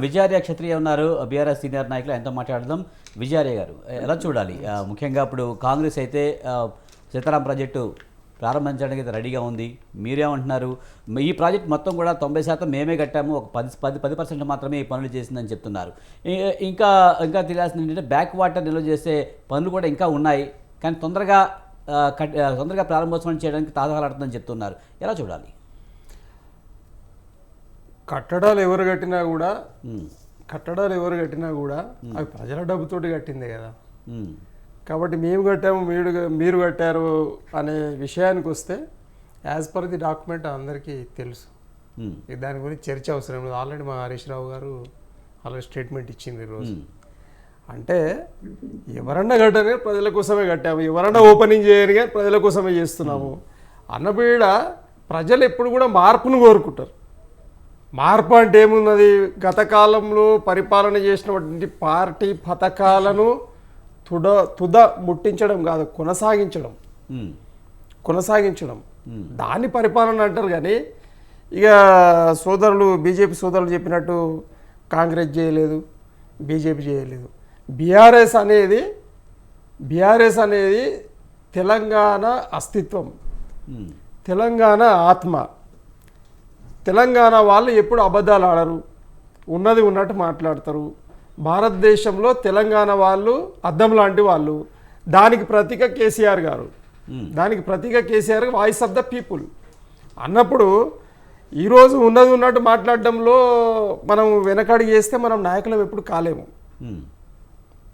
విజయార్య క్షత్రియ ఉన్నారు. BRS senior నాయకులు ఎంతో మాట్లాడదాం. విజయార్య గారు ఎలా చూడాలి? ముఖ్యంగా ఇప్పుడు కాంగ్రెస్ అయితే సీతారాం ప్రాజెక్టు ప్రారంభించడానికి రెడీగా ఉంది. మీరేమంటున్నారు? ఈ ప్రాజెక్ట్ మొత్తం కూడా తొంభై శాతం మేమే కట్టాము. ఒక పది పది పది పర్సెంట్ మాత్రమే ఈ పనులు చేసిందని చెప్తున్నారు. ఇంకా ఇంకా తెలియాల్సింది ఏంటంటే బ్యాక్ వాటర్ నిల్వ చేసే పనులు కూడా ఇంకా ఉన్నాయి. కానీ తొందరగా కట్ తొందరగా ప్రారంభోత్సవం చేయడానికి తాజాలాడుతుందని చెప్తున్నారు. ఎలా చూడాలి? కట్టడాలు ఎవరు కట్టినా కూడా కట్టడాలు ఎవరు కట్టినా కూడా అవి ప్రజల డబ్బుతోటి కట్టిందే కదా. కాబట్టి మేము కట్టాము మీరు మీరు కట్టారు అనే విషయానికి వస్తే యాజ్ పర్ ది డాక్యుమెంట్ అందరికీ తెలుసు. దాని గురించి చర్చ అవసరం లేదు. ఆల్రెడీ మా హరీష్ రావు గారు ఆల్రెడీ స్టేట్మెంట్ ఇచ్చింది ఈరోజు. అంటే ఎవరన్నా కట్టని ప్రజల కోసమే కట్టాము. ఎవరన్నా ఓపెనింగ్ కానీ ప్రజల కోసమే చేస్తున్నాము. అన్నబీడ ప్రజలు ఎప్పుడు కూడా మార్పును కోరుకుంటారు. మార్పు అంటే ఏమున్నది? గత కాలంలో పరిపాలన చేసినటువంటి పార్టీ పథకాలను తుడ తుద ముట్టించడం కాదు కొనసాగించడం. కొనసాగించడం. దాన్ని పరిపాలన అంటారు కానీ ఇక సోదరులు బీజేపీ సోదరులు చెప్పినట్టు కాంగ్రెస్ చేయలేదు బీజేపీ చేయలేదు. బీఆర్ఎస్ అనేది బీఆర్ఎస్ అనేది తెలంగాణ అస్తిత్వం. తెలంగాణ ఆత్మ. తెలంగాణ వాళ్ళు ఎప్పుడు అబద్ధాలు ఆడరు. ఉన్నది ఉన్నట్టు మాట్లాడతారు. భారతదేశంలో తెలంగాణ వాళ్ళు అద్దం లాంటి వాళ్ళు. దానికి ప్రతీక కేసీఆర్ గారు. దానికి ప్రతీక KCR voice of the people. అన్నప్పుడు ఈరోజు ఉన్నది ఉన్నట్టు మాట్లాడడంలో మనం వెనకడి చేస్తే మనం నాయకులం ఎప్పుడు కాలేము.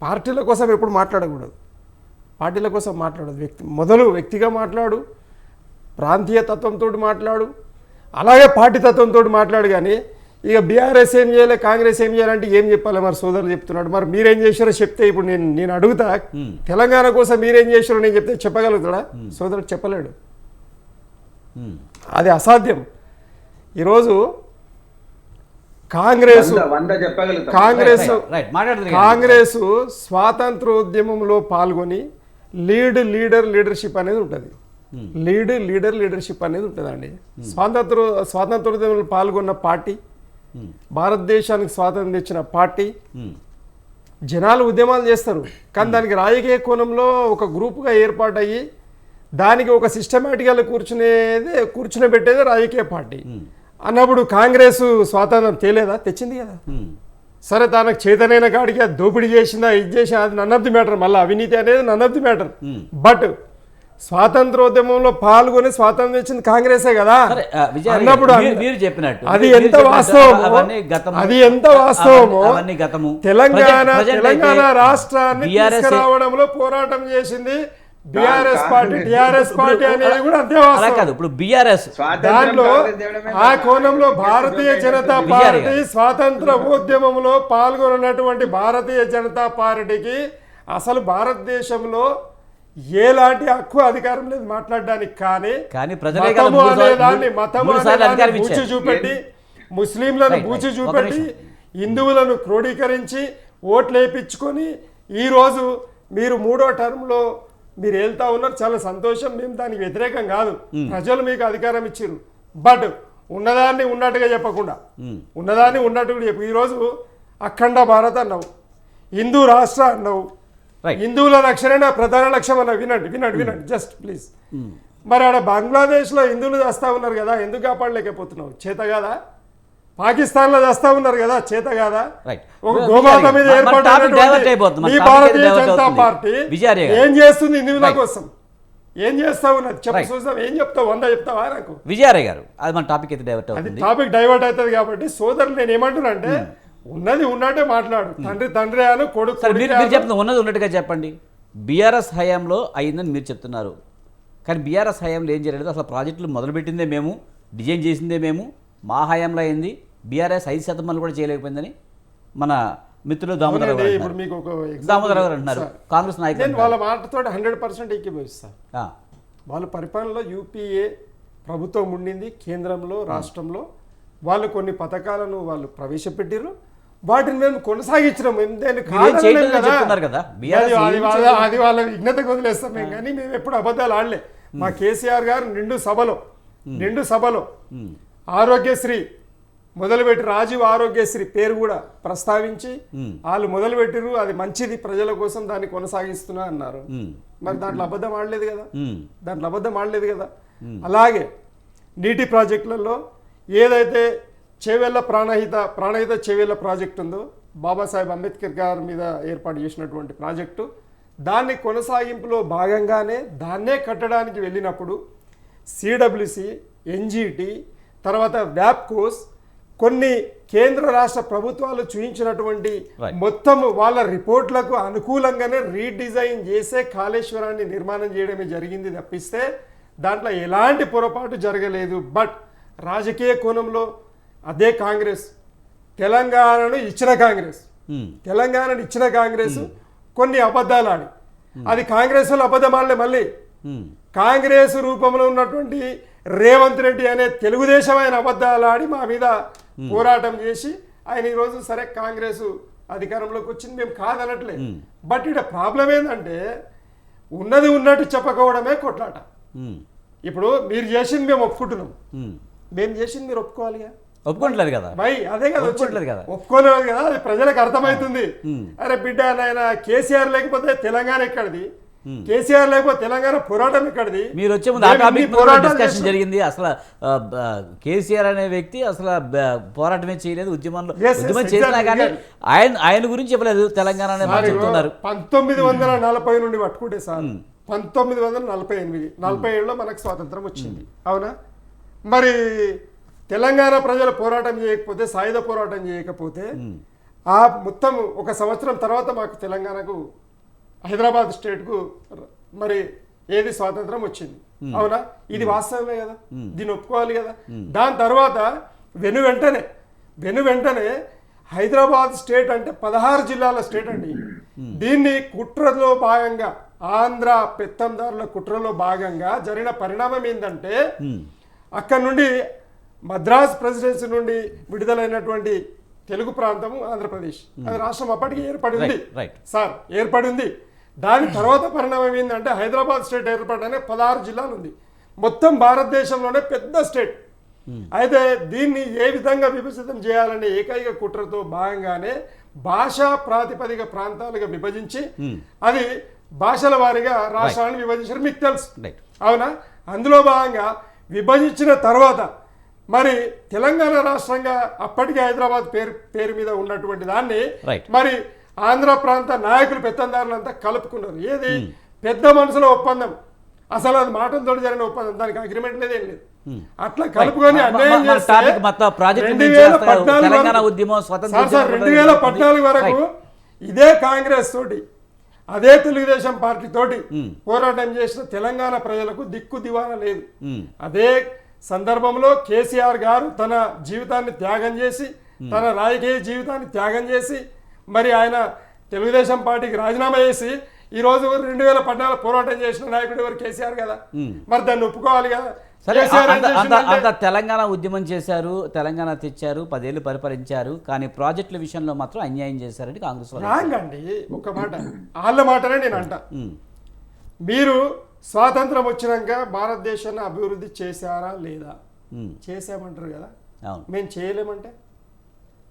పార్టీల కోసం ఎప్పుడు మాట్లాడకూడదు. పార్టీల కోసం మాట్లాడదు. వ్యక్తి మొదలు వ్యక్తిగా మాట్లాడు. ప్రాంతీయ తత్వంతో మాట్లాడు. అలాగే పార్టీ తత్వంతో మాట్లాడు కానీ ఇక బీఆర్ఎస్ ఏం చేయాలి కాంగ్రెస్ ఏం చేయాలంటే ఏం చెప్పాలి మరి సోదరులు చెప్తున్నాడు మరి మీరేం చేశారో చెప్తే ఇప్పుడు నేను నేను అడుగుతా. తెలంగాణ కోసం మీరేం చేశారో నేను చెప్తే చెప్పగలుగుతాడా సోదరుడు చెప్పలేడు. అది అసాధ్యం ఈరోజు కాంగ్రెస్ కాంగ్రెస్. కాంగ్రెస్ స్వాతంత్రోద్యమంలో పాల్గొని లీడ్ లీడర్ లీడర్షిప్ అనేది ఉంటుంది. లీడ్ లీడర్ లీడర్షిప్ అనేది ఉంటుందండి. స్వాతంత్ర స్వాతంత్రోద్యమంలో పాల్గొన్న పార్టీ భారతదేశానికి స్వాతంత్రం తెచ్చిన పార్టీ జనాలు ఉద్యమాలు చేస్తారు. కానీ దానికి రాజకీయ కోణంలో ఒక గ్రూప్గా ఏర్పాటయ్యి దానికి ఒక సిస్టమేటిక్గా కూర్చునేది కూర్చునేబెట్టేది రాజకీయ పార్టీ. అన్నప్పుడు కాంగ్రెస్ స్వాతంత్రం తేలేదా? తెచ్చింది కదా. సరే తనకు చేతనైన కాడికి దోపిడీ చేసిందా ఇది చేసిందా అది నన్ ఆఫ్ ది మ్యాటర్. మళ్ళీ అవినీతి అనేది none of the matter. But స్వాతంత్రోద్యమంలో పాల్గొని స్వాతంత్రం ఇచ్చింది కాంగ్రెసే కదా అన్నప్పుడు మీరు- చెప్పినట్టు అది ఎంత వాస్తవమో. అది ఎంత వాస్తవమో అవన్నీ గతము తెలంగాణ తెలంగాణ రాష్ట్రాన్ని తీసుకురావడంలో పోరాటం చేసింది బీఆర్ఎస్ పార్టీ. టిఆర్ఎస్ పార్టీ అనేది కూడా అంతే అలా వాస్తవం కాదు ఇప్పుడు బీఆర్ఎస్ దాంట్లో ఆ. కోణంలో భారతీయ జనతా పార్టీ. స్వాతంత్ర ఉద్యమంలో పాల్గొన్నటువంటి భారతీయ జనతా పార్టీకి అసలు భారతదేశంలో ఎలాంటి హక్కు అధికారం లేదు మాట్లాడడానికి కానీ కానీ ప్రజలే మతము మతము బూచి. చూపెట్టి ముస్లింలను బూచి చూపెట్టి. హిందువులను క్రోడీకరించి ఓట్లు వేయించుకొని ఈరోజు మీరు మూడో టర్మ్లో మీరు వెళ్తా ఉన్నారు చాలా సంతోషం మేము దానికి వ్యతిరేకం కాదు ప్రజలు మీకు అధికారం ఇచ్చారు బట్ ఉన్నదాన్ని ఉన్నట్టుగా చెప్పకుండా. ఉన్నదాన్ని ఉన్నట్టుగా చెప్పు ఈరోజు అఖండ భారత్ అన్నావు హిందూ రాష్ట్ర అన్నావు. హిందువుల రక్షణ నా ప్రధాన లక్ష్యం అన్న వినండి వినండి వినండి జస్ట్ ప్లీజ్ మరి ఆడ బంగ్లాదేశ్లో హిందువులు చేస్తా ఉన్నారు కదా ఎందుకు కాపాడలేకపోతున్నావు? చేత కాదా? పాకిస్తాన్లో చేస్తా ఉన్నారు కదా చేత కాదా. ఒక గోమాత మీద ఏర్పాటు ఈ భారతీయ జనతా. పార్టీ. ఏం చేస్తుంది హిందువుల. కోసం? ఏం చేస్తా ఉన్నది? చెప్పు రైట్. చూద్దాం ఏం చెప్తావు? వంద చెప్తావా నాకు? విజయారయ్య గారు అది మన టాపిక్ అయితే డైవర్ట్ అవుతుంది. టాపిక్ డైవర్ట్ అవుతుంది కాబట్టి సోదరులు నేను ఏమంటున్నా అంటే ఉన్నది ఉన్నట్టే మాట్లాడు. తండ్రి తండ్రి అను కొడుకు సరే మీరు మీరు ఉన్నది ఉన్నట్టుగా చెప్పండి. బీఆర్ఎస్ హయాంలో అయిందని మీరు చెప్తున్నారు. కానీ బీఆర్ఎస్ హయాంలో ఏం చేయలేదు అసలు ప్రాజెక్టులు మొదలుపెట్టిందే మేము డిజైన్ చేసిందే మేము మా హయాంలో అయింది. బీఆర్ఎస్ ఐదు శాతం మంది కూడా చేయలేకపోయిందని మన మిత్రులు దామోదర్ ఇప్పుడు. మీకు ఒక దామోదర్ గారు అంటున్నారు. కాంగ్రెస్ నాయకులు నేను వాళ్ళ మాటతో హండ్రెడ్ పర్సెంట్ ఏకీభవిస్తాను వాళ్ళ పరిపాలనలో యూపీఏ ప్రభుత్వం ఉండింది కేంద్రంలో రాష్ట్రంలో. వాళ్ళు కొన్ని పథకాలను వాళ్ళు ప్రవేశపెట్టారు వాటిని మేము కొనసాగించినాం. మేము దాన్ని మీరు ఏం కాదనలేం చేయలేదని కదా. చెప్తున్నారు కదా. BRS అది- వాళ్ళ- విఘ్నతకు వదిలేస్తాం మేము కానీ మేము ఎప్పుడు అబద్ధాలు ఆడలే. మా కేసీఆర్ గారు నిండు సభలో నిండు సభలో ఆరోగ్యశ్రీ మొదలుపెట్టి రాజీవ్ ఆరోగ్యశ్రీ పేరు కూడా ప్రస్తావించి. వాళ్ళు మొదలుపెట్టిరు అది మంచిది ప్రజల కోసం దాన్ని కొనసాగిస్తున్నా అన్నారు. మరి దాంట్లో అబద్ధం ఆడలేదు కదా. దాంట్లో అబద్ధం ఆడలేదు కదా. అలాగే నీటి ప్రాజెక్టులలో ఏదైతే చేవెళ్ళ ప్రాణహిత ప్రాణహిత చేవెళ్ళ ప్రాజెక్ట్ ఉందో బాబాసాహెబ్ అంబేద్కర్ గారి మీద ఏర్పాటు చేసినటువంటి ప్రాజెక్టు దాన్ని కొనసాగింపులో భాగంగానే దాన్నే కట్టడానికి వెళ్ళినప్పుడు సిడబ్ల్యూసి ఎన్జిటి తర్వాత వ్యాప్కోస్ కొన్ని కేంద్ర రాష్ట్ర ప్రభుత్వాలు చూపించినటువంటి. మొత్తం వాళ్ళ రిపోర్ట్లకు అనుకూలంగానే రీడిజైన్ చేసే కాళేశ్వరాన్ని నిర్మాణం చేయడమే జరిగింది తప్పిస్తే దాంట్లో ఎలాంటి పొరపాటు జరగలేదు బట్ రాజకీయ కోణంలో అదే కాంగ్రెస్. తెలంగాణను ఇచ్చిన కాంగ్రెస్. తెలంగాణను ఇచ్చిన కాంగ్రెస్ కొన్ని అబద్ధాలు ఆడి అది కాంగ్రెస్ వాళ్ళు అబద్ధం ఆడలే మళ్ళీ. కాంగ్రెస్ రూపంలో ఉన్నటువంటి రేవంత్ రెడ్డి అనే తెలుగుదేశం ఆయన అబద్ధాలు ఆడి మా మీద పోరాటం చేసి ఆయన ఈరోజు సరే కాంగ్రెస్ అధికారంలోకి వచ్చింది మేము కాదనట్లే. బట్ ఇక్కడ ప్రాబ్లం ఏంటంటే ఉన్నది ఉన్నట్టు చెప్పకపోవడమే కొట్లాట. ఇప్పుడు మీరు చేసింది మేము ఒప్పుకుంటున్నాం. మ్మ్. మేము చేసింది మీరు ఒప్పుకోవాలిగా? ఒప్పుకోవట్లేదు కదా? భయ్ అదే కదా ఒప్పుకోవట్లేదు. కదా. ఒప్పుకోలేదు కదా అది ప్రజలకు అర్థమవుతుంది. అరే బిడ్డ నాయన కేసీఆర్ లేకపోతే తెలంగాణ ఎక్కడిది? కేసీఆర్ లేకపోతే తెలంగాణ పోరాటం ఎక్కడిది? మీరు వచ్చే ముందు ఆ టాపిక్ పోరాటాలు డిస్కషన్. జరిగింది. అసలు కేసీఆర్ అనే వ్యక్తి అసలు పోరాటమే చేయలేదు. ఉద్యమంలో ఉద్యమం చేసినా కానీ. ఆయన ఆయన గురించి చెప్పలేదు తెలంగాణ అనే చెప్తున్నారు. పంతొమ్మిది వందల నలభై నుండి పట్టుకుంటే సార్ పంతొమ్మిది వందల నలభై ఎనిమిది నలభై ఏడులో మనకు స్వాతంత్రం వచ్చింది. అవునా? మరి తెలంగాణ ప్రజలు పోరాటం చేయకపోతే సాయుధ పోరాటం చేయకపోతే ఆ మొత్తం ఒక సంవత్సరం తర్వాత మాకు తెలంగాణకు హైదరాబాద్ స్టేట్కు మరి ఏది స్వాతంత్రం వచ్చింది. అవునా? ఇది వాస్తవమే కదా? దీన్ని ఒప్పుకోవాలి కదా? దాని తర్వాత వెను వెంటనే వెను వెంటనే హైదరాబాద్ స్టేట్ అంటే పదహారు జిల్లాల స్టేట్ అండి. దీన్ని కుట్రలో భాగంగా ఆంధ్ర పెత్తందారుల కుట్రలో భాగంగా జరిగిన పరిణామం ఏంటంటే అక్కడ నుండి మద్రాస్ ప్రెసిడెన్సీ నుండి విడుదలైనటువంటి తెలుగు ప్రాంతము ఆంధ్రప్రదేశ్. అది రాష్ట్రం అప్పటికి ఏర్పడి ఉంది. సార్ ఏర్పడి ఉంది దాని తర్వాత పరిణామం ఏంటంటే హైదరాబాద్ స్టేట్ ఏర్పడనే పదహారు జిల్లాలు ఉంది. మొత్తం భారతదేశంలోనే పెద్ద స్టేట్. అయితే దీన్ని ఏ విధంగా విభజితం చేయాలనే ఏకైక కుట్రతో భాగంగానే భాషా ప్రాతిపదిక ప్రాంతాలుగా విభజించి అది భాషల వారీగా రాష్ట్రాలను విభజించారు. మీకు తెలుసు. అవునా? అందులో భాగంగా విభజించిన తర్వాత మరి తెలంగాణ రాష్ట్రంగా అప్పటికే హైదరాబాద్ పేరు పేరు మీద ఉన్నటువంటి దాన్ని. మరి ఆంధ్ర ప్రాంత నాయకులు పెత్తందారులంతా కలుపుకున్నారు. ఏది? పెద్ద మనసులో ఒప్పందం. అసలు అది మాటలతో జరిగిన ఒప్పందం. దానికి అగ్రిమెంట్ లేదు లేదు. అట్లా కలుపుకొని అన్యాయం రెండు వేల. పద్నాలుగు వరకు- ఇదే కాంగ్రెస్ తోటి అదే తెలుగుదేశం పార్టీ తోటి పోరాటం చేసిన తెలంగాణ ప్రజలకు దిక్కు దివాన లేదు. అదే సందర్భంలో కేసీఆర్ గారు తన జీవితాన్ని త్యాగం చేసి తన రాజకీయ జీవితాన్ని త్యాగం చేసి మరి ఆయన తెలుగుదేశం పార్టీకి రాజీనామా చేసి ఈ రోజు రెండు వేల పద్నాలుగు పోరాటం చేసిన నాయకుడు ఎవరు? కేసీఆర్ కదా. మరి దాన్ని ఒప్పుకోవాలి కదా. సరే అంత తెలంగాణ ఉద్యమం చేశారు తెలంగాణ తెచ్చారు పదేళ్ళు పరిపాలించారు కానీ ప్రాజెక్టుల విషయంలో మాత్రం అన్యాయం చేశారని కాంగ్రెస్ రాంగ్ అండి ఒక మాట. వాళ్ళ మాటనే నేను అంట. మీరు స్వాతంత్రం వచ్చినాక భారతదేశాన్ని అభివృద్ధి చేశారా లేదా. చేసామంటారు కదా. మేము చేయలేమంటే?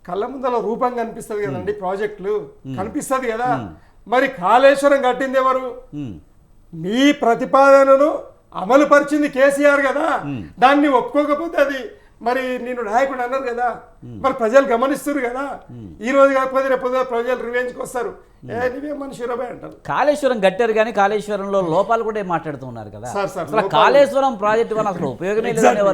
కళ్ళ ముందల రూపం కనిపిస్తుంది కదండి ప్రాజెక్టులు. కనిపిస్తుంది కదా. మరి కాళేశ్వరం కట్టింది ఎవరు. మీ ప్రతిపాదనను అమలు పరిచింది కేసీఆర్ కదా. దాన్ని ఒప్పుకోకపోతే అది మరి నేను నాయకుడు అన్నారు కదా. మరి ప్రజలు గమనిస్తారు కదా. ఈ రోజు కాకపోతే రేపు ప్రజలు రివెంజ్కి వస్తారు. కాళేశ్వరం కట్టారు కానీ కాళేశ్వరంలో లోపాలు కూడా మాట్లాడుతూ ఉన్నారు కదా? అసలు కాళేశ్వరం ప్రాజెక్ట్ వల్ల అసలు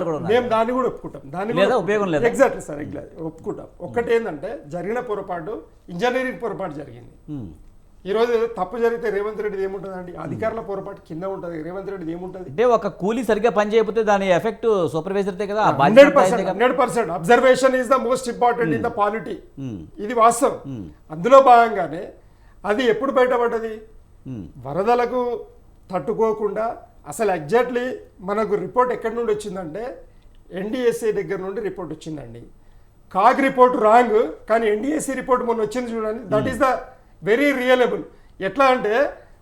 కూడా ఉన్నారు? మేము దాన్ని కూడా ఒప్పుకుంటాం. దాన్ని లేదా? ఉపయోగం లేదా? ఎగ్జాక్ట్లీ సార్ ఒప్పుకుంటాం. ఒక్కటి ఏంటంటే జరిగిన పొరపాటు ఇంజనీరింగ్ పొరపాటు జరిగింది. మ్మ్. ఈ రోజు తప్పు జరిగితే రేవంత్ రెడ్డిది ఏముంటుందండి? అధికారుల పొరపాటు కింద ఉంటుంది. రేవంత్ రెడ్డిది ఏముంటుంది? అంటే ఒక కూలీ సరిగ్గా పని చేయకపోతే దాని ఎఫెక్ట్ సూపర్వైజర్తే కదా hundred percent. Hundred percent. Observation is the most important in the polity. ఇది వాస్తవం. అందులో భాగంగానే అది ఎప్పుడు బయటపడ్డది? మ్మ్. వరదలకు తట్టుకోకుండా అసలు ఎగ్జాక్ట్లీ మనకు రిపోర్ట్ ఎక్కడి నుండి వచ్చిందంటే ఎన్డిఎస్ఏ దగ్గర నుండి రిపోర్ట్ వచ్చిందండి. కాగ్ రిపోర్ట్ రాంగ్ కానీ ఎన్డిఎస్సి రిపోర్ట్ మొన్న వచ్చింది చూడండి. That is the very reliable. ఎట్లా అంటే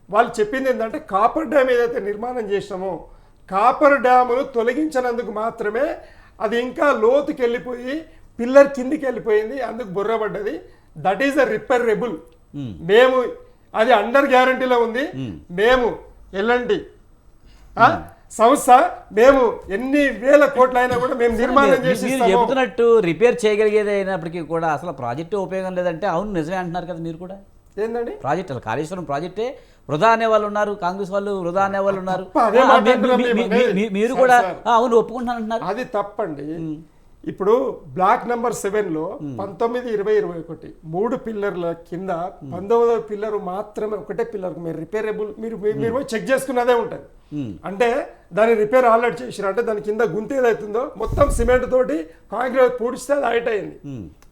వాళ్ళు చెప్పింది ఏంటంటే కాపర్ డ్యామ్ ఏదైతే నిర్మాణం చేసినామో కాపర్ డ్యామును తొలగించినందుకు మాత్రమే అది ఇంకా లోతుకి వెళ్ళిపోయి పిల్లర్ కిందికి వెళ్ళిపోయింది అందుకు బుర్రపడ్డది that is a repairable hmm. అది అండర్ గ్యారంటీలో ఉంది. మేము ఎల్లంటి సంస్థ మేము ఎన్ని వేల కోట్ల అయినా కూడా మేము నిర్మాణం చేసి. చెప్తున్నట్టు రిపేర్ చేయగలిగేది అయినప్పటికీ కూడా అసలు ప్రాజెక్టు ఉపయోగం లేదంటే అవును నిజమే అంటున్నారు కదా మీరు కూడా? ఏందండి? ప్రాజెక్ట్ కాళేశ్వరం ప్రాజెక్టే. వృధా అనే వాళ్ళు ఉన్నారు కాంగ్రెస్ వాళ్ళు వృధా అనే వాళ్ళు ఉన్నారు. మీరు కూడా అవును ఒప్పుకుంటున్నాను అంటున్నారు అది తప్పండి. ఇప్పుడు బ్లాక్ నెంబర్ సెవెన్లో పంతొమ్మిది ఇరవై ఇరవై ఒకటి. మూడు పిల్లర్ల కింద పంతొమ్మిదవ పిల్లర్ మాత్రమే ఒకటే పిల్లర్ మీరు రిపేరబుల్ మీరు మీరు- చెక్ చేసుకున్నదే ఉంటుంది. అంటే దాని రిపేర్ ఆల్రెడీ చేసిరు అంటే దాని కింద గుంత ఏదైతుందో మొత్తం సిమెంట్ తోటి కాంక్రీట్ పూడిస్తే అది హైట్ అయింది.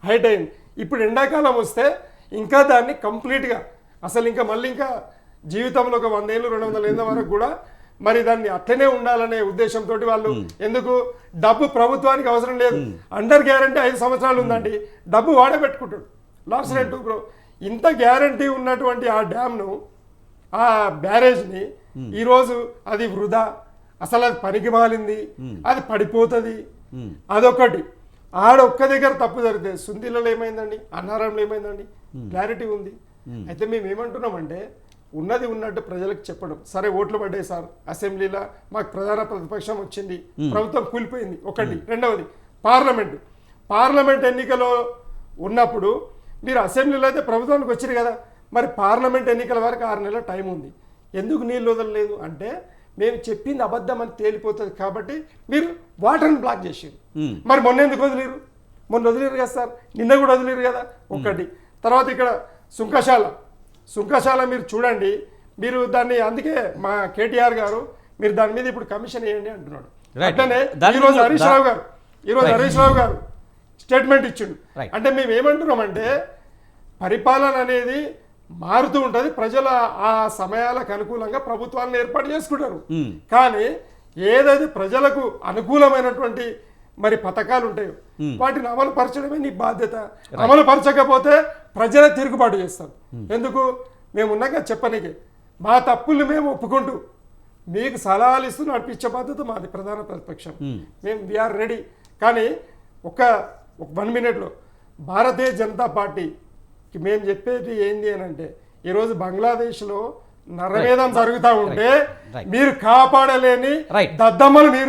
హైట్ అయింది. ఇప్పుడు ఎండాకాలం వస్తే ఇంకా దాన్ని కంప్లీట్గా అసలు ఇంకా మళ్ళీ ఇంకా జీవితంలో ఒక వంద ఏళ్ళు రెండు వందల ఏళ్ళ వరకు కూడా మరి దాన్ని అట్లనే ఉండాలనే ఉద్దేశంతో వాళ్ళు ఎందుకు డబ్బు ప్రభుత్వానికి అవసరం లేదు. అండర్ గ్యారంటీ ఐదు సంవత్సరాలు ఉందండి. డబ్బు వాడే పెట్టుకుంటాడు లాస్ట్ రేట్ బ్రో ఇంత గ్యారంటీ ఉన్నటువంటి ఆ డ్యామ్ను ఆ బ్యారేజ్ని ఈరోజు అది వృధా. అసలు అది పనికి మాలింది. అది పడిపోతుంది. అదొకటి. ఆడ ఒక్క దగ్గర తప్పు జరిగితే సుందిలలో ఏమైందండి? అన్నారంలో ఏమైందండి? క్లారిటీ ఉంది. అయితే మేము ఏమంటున్నామంటే ఉన్నది ఉన్నట్టు ప్రజలకు చెప్పడం. సరే ఓట్లు పడ్డాయి సార్. అసెంబ్లీలో మాకు ప్రధాన ప్రతిపక్షం వచ్చింది. ప్రభుత్వం కూలిపోయింది. ఒకటి. రెండవది పార్లమెంట్. పార్లమెంట్ ఎన్నికలో ఉన్నప్పుడు మీరు అసెంబ్లీలో అయితే ప్రభుత్వానికి వచ్చారు కదా. మరి పార్లమెంట్ ఎన్నికల వరకు ఆరు నెలల టైం ఉంది. ఎందుకు నీళ్ళు వదలలేదు? అంటే మేము చెప్పింది అబద్ధం అని తేలిపోతుంది కాబట్టి మీరు వాటర్ని బ్లాక్ చేసారు. మరి మొన్న ఎందుకు వదిలేరు మొన్న వదిలేరు కదా సార్ నిన్న కూడా వదిలేరు కదా ఒకటి తర్వాత ఇక్కడ సుంకశాల సుంకశాల మీరు చూడండి మీరు దాన్ని అందుకే మా కేటీఆర్ గారు మీరు దాని మీద ఇప్పుడు కమిషన్ వేయండి అంటున్నాడు. అట్లనే ఈరోజు హరీష్ రావు గారు ఈరోజు. హరీష్ రావు గారు స్టేట్మెంట్ ఇచ్చిండు. అంటే మేము ఏమంటున్నామంటే పరిపాలన అనేది మారుతూ ఉంటుంది. ప్రజల ఆ సమయాలకు అనుకూలంగా ప్రభుత్వాలను ఏర్పాటు చేసుకుంటారు. కానీ ఏదైతే ప్రజలకు అనుకూలమైనటువంటి మరి పథకాలు ఉంటాయో వాటిని అమలు పరచడమే నీ బాధ్యత. అమలు పరచకపోతే ప్రజలే తిరుగుబాటు చేస్తారు. ఎందుకు? మేము ఉన్నాక చెప్పనీకి. మా తప్పుల్ని మేము ఒప్పుకుంటూ మీకు సలహాలు ఇస్తూ నడిపించే బాధ్యత మాది ప్రధాన ప్రతిపక్షం. మేము వీఆర్ రెడీ. కానీ ఒక వన్ మినిట్లో భారతీయ జనతా పార్టీకి మేము చెప్పేది ఏంది అని అంటే ఈరోజు బంగ్లాదేశ్లో నరమేధం జరుగుతూ ఉంటే. మీరు కాపాడలేని. దద్దమ్మలు మీరు